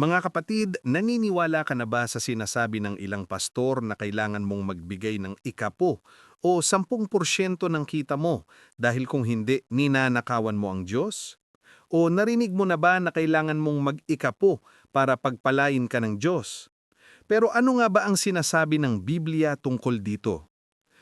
Mga kapatid, naniniwala ka na ba sa sinasabi ng ilang pastor na kailangan mong magbigay ng ikapo o 10% ng kita mo dahil kung hindi, ninanakawan mo ang Diyos? O narinig mo na ba na kailangan mong mag-ikapo para pagpalain ka ng Diyos? Pero ano nga ba ang sinasabi ng Biblia tungkol dito?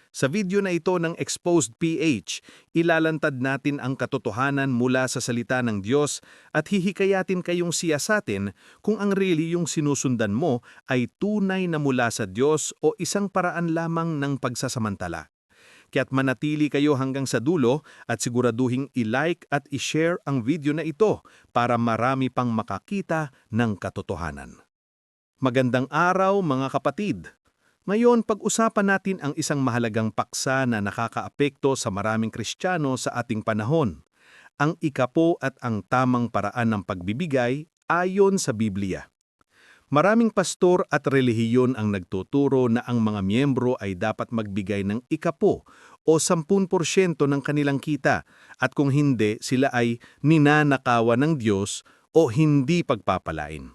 Sa video na ito ng Exposed PH, ilalantad natin ang katotohanan mula sa salita ng Diyos at hihikayatin kayong siyasatin kung ang reliyong sinusundan mo ay tunay na mula sa Diyos o isang paraan lamang ng pagsasamantala. Kaya't manatili kayo hanggang sa dulo at siguraduhing i-like at i-share ang video na ito para marami pang makakita ng katotohanan. Magandang araw mga kapatid! Ngayon, pag-usapan natin ang isang mahalagang paksa na nakakaapekto sa maraming Kristiyano sa ating panahon, ang ikapo at ang tamang paraan ng pagbibigay ayon sa Biblia. Maraming pastor at relihiyon ang nagtuturo na ang mga miyembro ay dapat magbigay ng ikapo o 10% ng kanilang kita at kung hindi sila ay ninanakawan ng Diyos o hindi pagpapalain.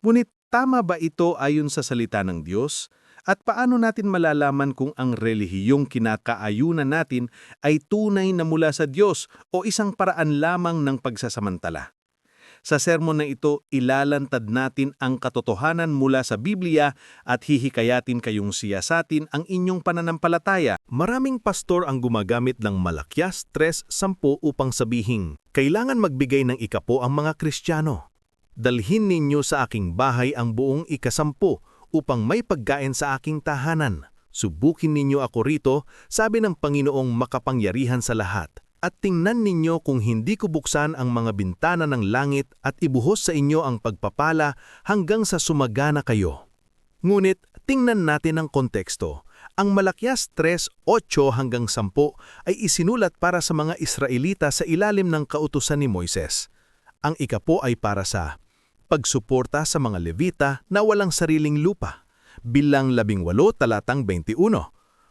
Ngunit tama ba ito ayon sa salita ng Diyos? At paano natin malalaman kung ang relihiyong kinakaayunan natin ay tunay na mula sa Diyos o isang paraan lamang ng pagsasamantala? Sa sermon na ito, ilalantad natin ang katotohanan mula sa Biblia at hihikayatin kayong siyasatin ang inyong pananampalataya. Maraming pastor ang gumagamit ng malakyas 3.10 upang sabihin, kailangan magbigay ng ikapo ang mga Kristiyano. Dalhin ninyo sa aking bahay ang buong ikasampu upang may pagkain sa aking tahanan. Subukin ninyo ako rito, sabi ng Panginoong makapangyarihan sa lahat. At tingnan ninyo kung hindi ko buksan ang mga bintana ng langit at ibuhos sa inyo ang pagpapala hanggang sa sumagana kayo. Ngunit tingnan natin ang konteksto. Ang Malakyas 3, 8 hanggang 10 ay isinulat para sa mga Israelita sa ilalim ng kautusan ni Moises. Ang ikapo ay para sa pagsuporta sa mga Levita na walang sariling lupa, bilang 18 talatang 21,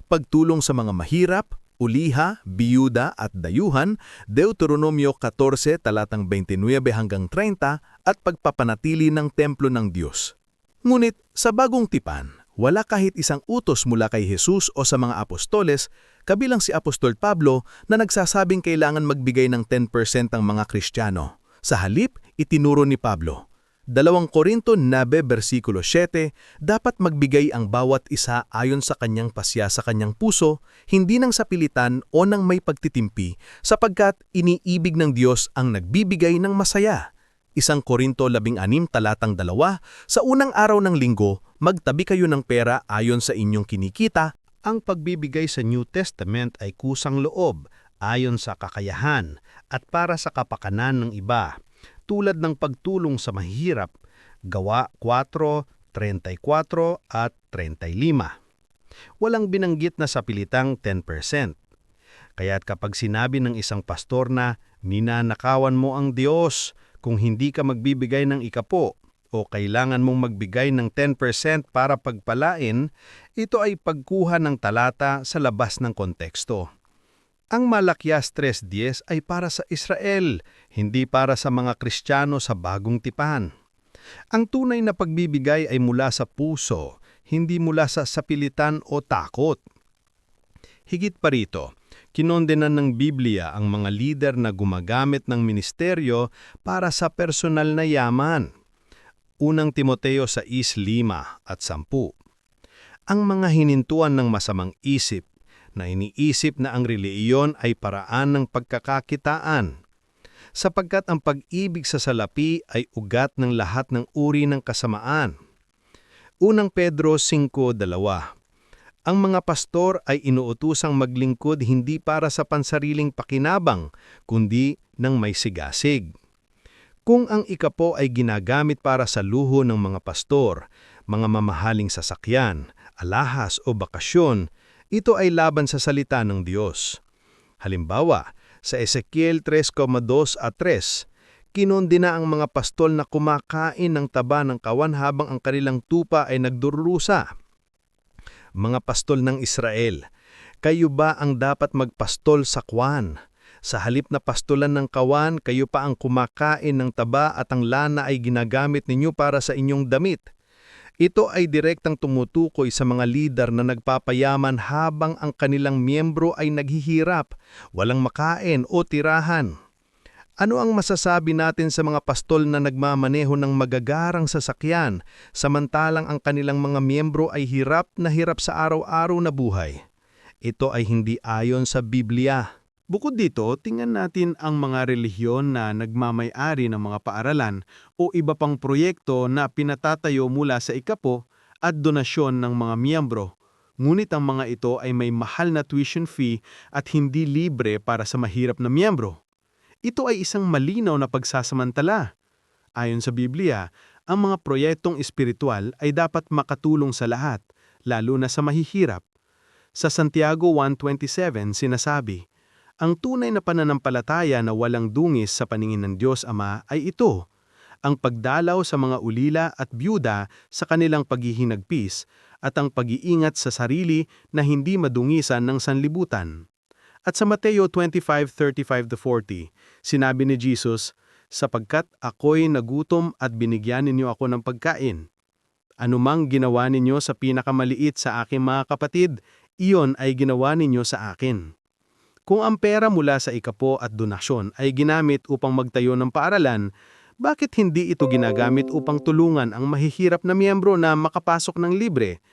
pagtulong sa mga mahirap, uliha, biyuda at dayuhan, Deuteronomio 14 talatang 29 hanggang 30 at pagpapanatili ng templo ng Diyos. Ngunit sa bagong tipan, wala kahit isang utos mula kay Jesus o sa mga apostoles, kabilang si Apostol Pablo na nagsasabing kailangan magbigay ng 10% ang mga Kristiyano. Sa halip, itinuro ni Pablo, 2 Korinto 9 versikulo 7, dapat magbigay ang bawat isa ayon sa kanyang pasya sa kanyang puso, hindi nang sapilitan o nang may pagtitimpi, sapagkat iniibig ng Diyos ang nagbibigay ng masaya. Isang Korinto 16 talatang 2, sa unang araw ng linggo, magtabi kayo ng pera ayon sa inyong kinikita. Ang pagbibigay sa New Testament ay kusang loob, ayon sa kakayahan, at para sa kapakanan ng iba tulad ng pagtulong sa mahihirap, gawa 4, 34 at 35. Walang binanggit na sa pilitang 10%. Kaya't kapag sinabi ng isang pastor na ninanakawan mo ang Diyos kung hindi ka magbibigay ng ikapo o kailangan mong magbigay ng 10% para pagpalain, ito ay pagkuha ng talata sa labas ng konteksto. Ang Malakyas 3.10 ay para sa Israel, hindi para sa mga Kristiyano sa bagong tipan. Ang tunay na pagbibigay ay mula sa puso, hindi mula sa sapilitan o takot. Higit pa rito, kinondenan ng Biblia ang mga lider na gumagamit ng ministeryo para sa personal na yaman. Unang Timoteo sa is 5 at 10. Ang mga hinintuan ng masamang isip na iniisip na ang reliyon ay paraan ng pagkakakitaan, sapagkat ang pag-ibig sa salapi ay ugat ng lahat ng uri ng kasamaan. Unang Pedro 5.2 Ang mga pastor ay inuutusang maglingkod hindi para sa pansariling pakinabang, kundi ng may sigasig. Kung ang ikapo ay ginagamit para sa luho ng mga pastor, mga mamahaling sasakyan, alahas o bakasyon, ito ay laban sa salita ng Diyos. Halimbawa, sa Ezekiel 3.2 at 3, kinondina ang mga pastol na kumakain ng taba ng kawan habang ang kanilang tupa ay nagdurusa. Mga pastol ng Israel, kayo ba ang dapat magpastol sa kwan? Sa halip na pastulan ng kawan, kayo pa ang kumakain ng taba at ang lana ay ginagamit ninyo para sa inyong damit. Ito ay direktang tumutukoy sa mga lider na nagpapayaman habang ang kanilang miyembro ay naghihirap, walang makain o tirahan. Ano ang masasabi natin sa mga pastol na nagmamaneho ng magagarang sasakyan samantalang ang kanilang mga miyembro ay hirap na hirap sa araw-araw na buhay? Ito ay hindi ayon sa Biblia. Bukod dito, tingnan natin ang mga relihiyon na nagmamay-ari ng mga paaralan o iba pang proyekto na pinatatayo mula sa ikapo at donasyon ng mga miyembro. Ngunit ang mga ito ay may mahal na tuition fee at hindi libre para sa mahirap na miyembro. Ito ay isang malinaw na pagsasamantala. Ayon sa Biblia, ang mga proyektong espiritual ay dapat makatulong sa lahat, lalo na sa mahihirap. Sa Santiago 1.27 sinasabi, Ang tunay na pananampalataya na walang dungis sa paningin ng Diyos Ama ay ito, ang pagdalaw sa mga ulila at byuda sa kanilang paghihinagpis at ang pag-iingat sa sarili na hindi madungisan ng sanlibutan. At sa Mateo 25:35-40, sinabi ni Jesus, Sapagkat ako'y nagutom at binigyan ninyo ako ng pagkain. Anumang ginawa ninyo sa pinakamaliit sa aking mga kapatid, iyon ay ginawa ninyo sa akin. Kung ang pera mula sa ikapo at donasyon ay ginamit upang magtayo ng paaralan, bakit hindi ito ginagamit upang tulungan ang mahihirap na miyembro na makapasok ng libre?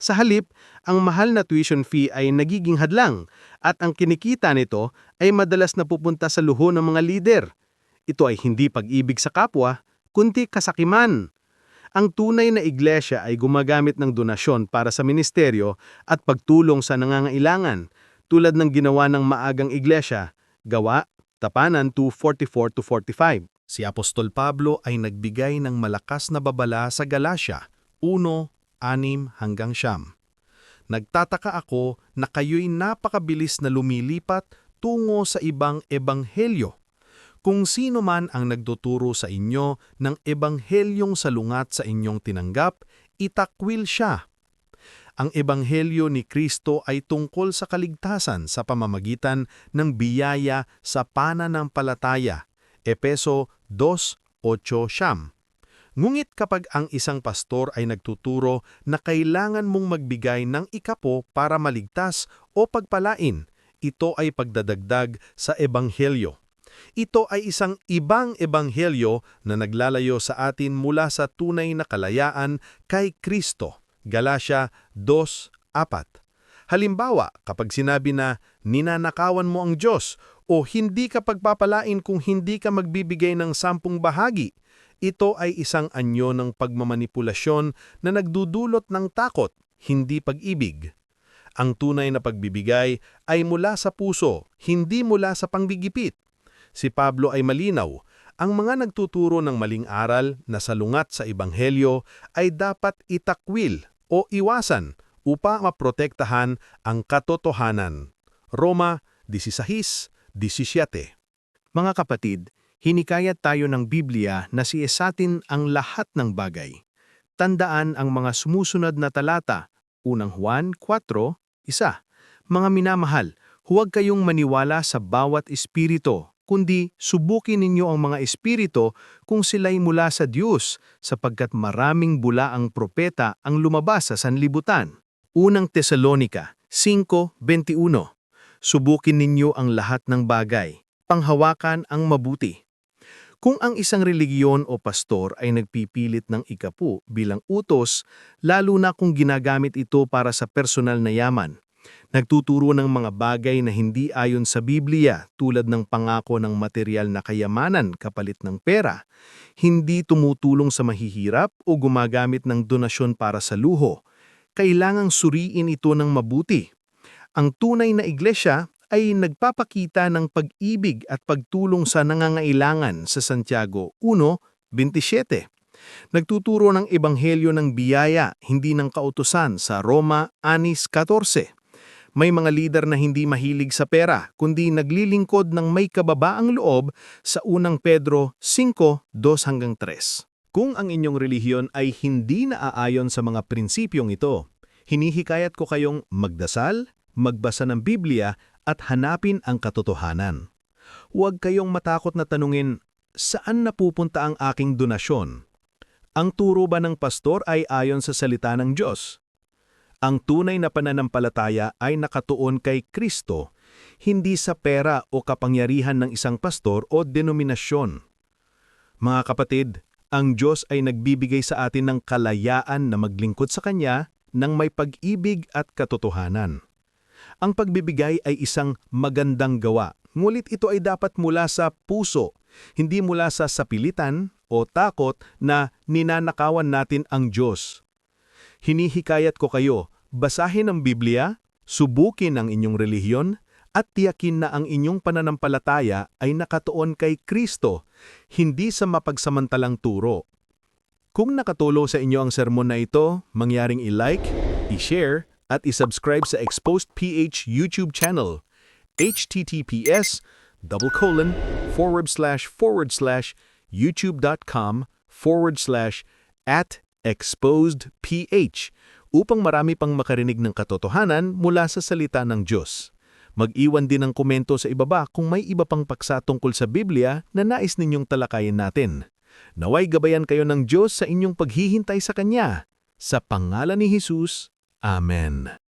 Sa halip, ang mahal na tuition fee ay nagiging hadlang at ang kinikita nito ay madalas napupunta sa luho ng mga lider. Ito ay hindi pag-ibig sa kapwa, kundi kasakiman. Ang tunay na iglesia ay gumagamit ng donasyon para sa ministeryo at pagtulong sa nangangailangan, tulad ng ginawa ng maagang iglesia, gawa, tapanan 2.44-45. Si Apostol Pablo ay nagbigay ng malakas na babala sa Galacia, 1, 6 hanggang siyam. Nagtataka ako na kayo'y napakabilis na lumilipat tungo sa ibang ebanghelyo. Kung sino man ang nagtuturo sa inyo ng ebanghelyong salungat sa inyong tinanggap, itakwil siya. Ang ebanghelyo ni Kristo ay tungkol sa kaligtasan sa pamamagitan ng biyaya sa pananampalataya. Epeso 2:8 siyam. Ngunit kapag ang isang pastor ay nagtuturo na kailangan mong magbigay ng ikapo para maligtas o pagpalain, ito ay pagdadagdag sa ebanghelyo. Ito ay isang ibang ebanghelyo na naglalayo sa atin mula sa tunay na kalayaan kay Kristo. Galatia 2.4 Halimbawa, kapag sinabi na ninanakawan mo ang Diyos o hindi ka pagpapalain kung hindi ka magbibigay ng sampung bahagi, ito ay isang anyo ng pagmamanipulasyon na nagdudulot ng takot, hindi pag-ibig. Ang tunay na pagbibigay ay mula sa puso, hindi mula sa panggigipit. Si Pablo ay malinaw, ang mga nagtuturo ng maling aral na salungat sa Ebanghelyo ay dapat itakwil o iwasan upang maprotektahan ang katotohanan. Roma 16:17 Mga kapatid, Hinikayat tayo ng Biblia na siesatin ang lahat ng bagay. Tandaan ang mga sumusunod na talata, unang Juan 4, isa. Mga minamahal, huwag kayong maniwala sa bawat espirito, kundi subukin ninyo ang mga espirito kung sila'y mula sa Diyos, sapagkat maraming bula ang propeta ang lumabas sa sanlibutan. Unang Tesalonika 5.21 Subukin ninyo ang lahat ng bagay. Panghawakan ang mabuti. Kung ang isang religiyon o pastor ay nagpipilit ng ikapu bilang utos, lalo na kung ginagamit ito para sa personal na yaman, nagtuturo ng mga bagay na hindi ayon sa Biblia tulad ng pangako ng material na kayamanan kapalit ng pera, hindi tumutulong sa mahihirap o gumagamit ng donasyon para sa luho, kailangang suriin ito ng mabuti. Ang tunay na iglesia ay nagpapakita ng pag-ibig at pagtulong sa nangangailangan sa Santiago 1.27. Nagtuturo ng ebanghelyo ng biyaya, hindi ng kautusan sa Roma 6.14. May mga lider na hindi mahilig sa pera, kundi naglilingkod ng may kababaang loob sa unang Pedro 5.2-3. Kung ang inyong relihiyon ay hindi naaayon sa mga prinsipyong ito, hinihikayat ko kayong magdasal, magbasa ng Biblia at hanapin ang katotohanan. Huwag kayong matakot na tanungin, saan napupunta ang aking donasyon? Ang turo ba ng pastor ay ayon sa salita ng Diyos? Ang tunay na pananampalataya ay nakatuon kay Kristo, hindi sa pera o kapangyarihan ng isang pastor o denominasyon. Mga kapatid, ang Diyos ay nagbibigay sa atin ng kalayaan na maglingkod sa Kanya ng may pag-ibig at katotohanan. Ang pagbibigay ay isang magandang gawa, ngulit ito ay dapat mula sa puso, hindi mula sa sapilitan o takot na ninanakawan natin ang Diyos. Hinihikayat ko kayo, basahin ang Biblia, subukin ang inyong relihiyon, at tiyakin na ang inyong pananampalataya ay nakatuon kay Kristo, hindi sa mapagsamantalang turo. Kung nakatulo sa inyo ang sermon na ito, mangyaring i-like, i-share, at i-subscribe sa Exposed PH YouTube channel. https double colon forward slash forward slash youtube.com forward slash at exposed ph upang marami pang makarinig ng katotohanan mula sa salita ng Diyos. Mag-iwan din ng komento sa ibaba kung may iba pang paksa tungkol sa Biblia na nais ninyong talakayin natin. Naway gabayan kayo ng Diyos sa inyong paghihintay sa Kanya. Sa pangalan ni Jesus, Amen.